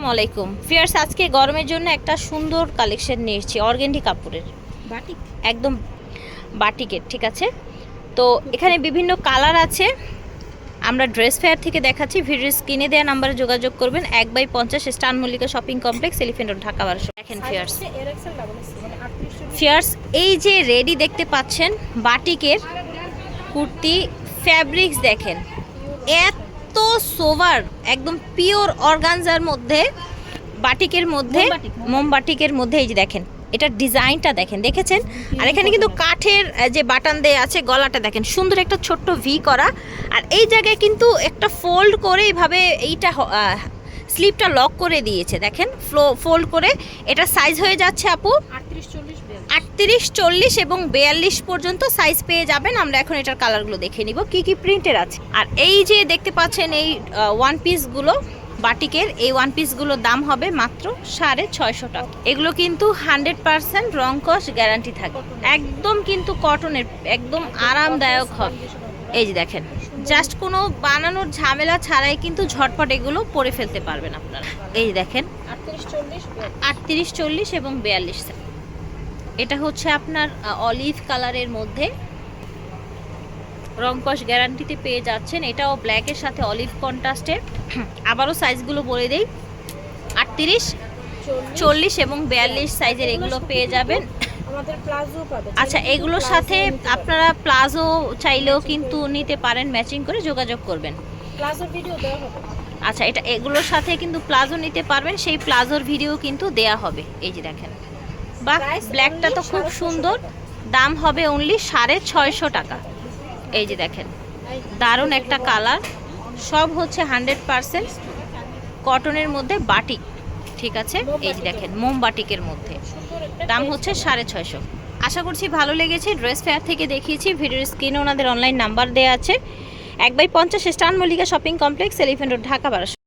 আসসালামু আলাইকুম। ফিয়ার্স আজকে গরমের জন্য একটা সুন্দর কালেকশন নিয়ে এসেছি অর্গেন্ডি কাপড়ের। বাটিক? একদম বাটিকের ঠিক আছে? তো এখানে বিভিন্ন কালার আছে। আমরা ড্রেস ফেয়ার থেকে দেখাচ্ছি। ভিডিও স্ক্রিনে দেওয়া নাম্বারে যোগাযোগ করবেন। এক বাই পঞ্চাশ স্টান Mallika shopping complex Elephant Road Dhaka বারোশো। দেখেন ফিয়ার্স এক্সেল মানে 38 ফিয়ার্স এই যে রেডি দেখতে পাচ্ছেন বাটিকের কুর্তি ফ্যাব্রিক্স দেখেন। এত সোভার একদম পিওর অর্গানজার মধ্যে বাটিকের মধ্যে মোমবাটিক, মোমবাটিক। মোমবাটিকের মধ্যে এই যে দেখেন এটার ডিজাইনটা দেখেন দেখেছেন আর এখানে কিন্তু কাঠের যে বাটান দেয়া আছে গলাটা দেখেন সুন্দর একটা ছোট্ট ভি করা আর এই জায়গায় কিন্তু একটা ফোল্ড করে এইভাবে এইটা স্লিপটা লক করে দিয়েছে দেখেন ফ্লো ফোল্ড করে এটা সাইজ হয়ে যাচ্ছে আপু। 38 40 42 আটত্রিশ চল্লিশ এবং বিয়াল্লিশ পর্যন্ত সাইজ পেয়ে যাবেন। আমরা এখন এটার কালারগুলো দেখে নিব কি কি প্রিন্টের আছে। আর এই যে দেখতে পাচ্ছেন এই ওয়ান পিসগুলো বাটিকের এই ওয়ান পিসগুলোর দাম হবে মাত্র সাড়ে ছয়শো টাকা। এগুলো কিন্তু হান্ড্রেড পার্সেন্ট রং কস গ্যারান্টি থাকে। একদম কিন্তু কটনের একদম আরামদায়ক হবে। এই যে দেখেন জাস্ট কোনো বানানোর ঝামেলা ছাড়াই কিন্তু ঝটপট এগুলো পরে ফেলতে পারবেন আপনারা। এই দেখেন 38 40 42 আটত্রিশ চল্লিশ এবং বিয়াল্লিশ এটা হচ্ছে আপনার অলিভ কালারের মধ্যে। রংকশ গ্যারান্টিতে পেয়ে যাচ্ছেন। এটাও ব্ল্যাকের সাথে অলিভ কন্ট্রাস্টে আবারও সাইজগুলো বলে দেই। আটত্রিশ চল্লিশ। এবং বিয়াল্লিশ সাইজের এগুলো পেয়ে যাবেন। আমাদের প্লাজো পাবে। আচ্ছা এগুলোর সাথে আপনারা প্লাজো চাইলেও কিন্তু নিতে পারেন ম্যাচিং করে যোগাযোগ করবেন। প্লাজো ভিডিও দেওয়া হবে। আচ্ছা এটা এগুলোর সাথে কিন্তু প্লাজো নিতে পারবেন সেই প্লাজোর ভিডিও কিন্তু দেয়া হবে। এই যে দেখেন। বা ব্ল্যাকটা তো খুব সুন্দর। দাম হবে অনলি সাড়ে ছয়শো টাকা। এই যে দেখেন। দারুণ একটা কালার সব হচ্ছে হান্ড্রেড পারসেন্ট কটনের মধ্যে বাটিক ঠিক আছে? এই যে দেখেন মোমবাটিকের মধ্যে। দাম হচ্ছে সাড়ে ছয়শো। আশা করছি ভালো লেগেছে। ড্রেস ফেয়ার থেকে দেখিয়েছি, ভিডিওর স্ক্রিনে ওনাদের অনলাইন নাম্বার দেওয়া আছে। এক বাই পঞ্চাশ স্টান Mallika shopping complex Elephant Road, Dhaka বারোশো